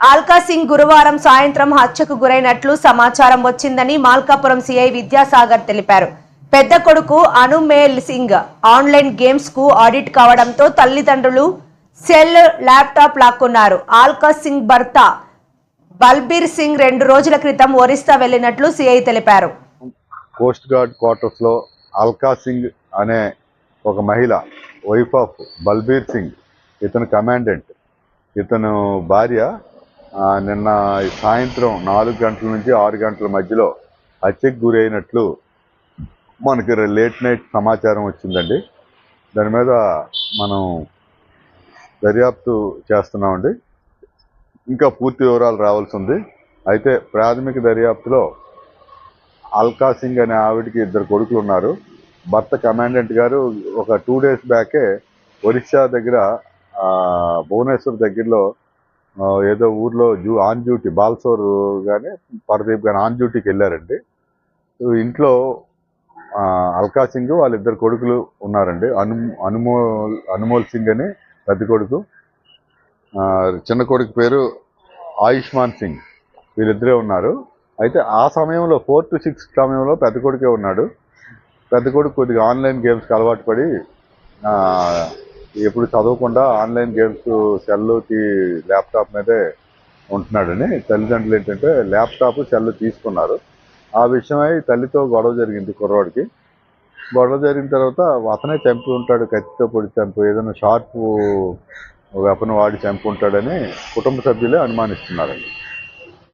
ఆల్కా సింగ్ గురువారం సాయంత్రం హత్యకు గురైనట్లు సమాచారం వచ్చిందని మాల్కాపురం సిఐ విద్యాసాగర్ తెలిపారు. పెద్ద కొడుకు అనుమేల్ సింగ్ ఆన్లైన్ గేమ్స్కు ఆడిట్ కావడంతో తల్లిదండ్రులు సెల్ ల్యాప్టాప్ లాక్కున్నారు. ఆల్కా సింగ్ భర్త బల్బీర్ సింగ్ రెండు రోజుల క్రితం ఒరిస్సా వెళ్ళినట్లు సిఐ తెలిపారు. కోస్ట్ గార్డ్ క్వార్టర్స్లో అల్కా సింగ్ అనే ఒక మహిళ వైఫ్ ఆఫ్ బల్బీర్ సింగ్ ఇతను కమాండెంట్ ఇతను భార్య నిన్న సాయంత్రం నాలుగు గంటల నుంచి ఆరు గంటల మధ్యలో హత్యకు గురైనట్లు మనకి లేట్ నైట్ సమాచారం వచ్చిందండి. దాని మీద మనం దర్యాప్తు చేస్తున్నామండి. ఇంకా పూర్తి వివరాలు రావాల్సి ఉంది. అయితే ప్రాథమిక దర్యాప్తులో అల్కా సింగ్ అనే ఆవిడకి ఇద్దరు కొడుకులు ఉన్నారు. భర్త కమాండెంట్ గారు ఒక టూ డేస్ బ్యాకే ఒరిస్సా దగ్గర భువనేశ్వర్ దగ్గరలో ఏదో ఊర్లో జూ ఆన్ డ్యూటీ బాల్సోర్ కానీ పరదీప్ కానీ ఆన్ డ్యూటీకి వెళ్ళారండి. ఇంట్లో అల్కా సింగ్ వాళ్ళిద్దరు కొడుకులు ఉన్నారండి. అను అనుమోల్ అనుమోల్ సింగ్ అని పెద్ద కొడుకు. చిన్న కొడుకు పేరు ఆయుష్మాన్ సింగ్. వీళ్ళిద్దరే ఉన్నారు. అయితే ఆ సమయంలో ఫోర్ టు సిక్స్ సమయంలో పెద్ద కొడుకే ఉన్నాడు. పెద్ద కొడుకు కొద్దిగా ఆన్లైన్ గేమ్స్కి అలవాటు పడి ఎప్పుడు చదవకుండా ఆన్లైన్ గేమ్స్ సెల్లుకి ల్యాప్టాప్ మీదే ఉంటున్నాడని తల్లిదండ్రులు ఏంటంటే ల్యాప్టాప్ సెల్ తీసుకున్నారు. ఆ విషయమై తల్లితో గొడవ జరిగింది కుర్రవాడికి గొడవ జరిగిన తర్వాత అతనే చంపి ఉంటాడు కత్తితో పొడి చంపు ఏదైనా షార్ప్ వెపన్ వాడి చంపి ఉంటాడని కుటుంబ సభ్యులే అనుమానిస్తున్నారండి.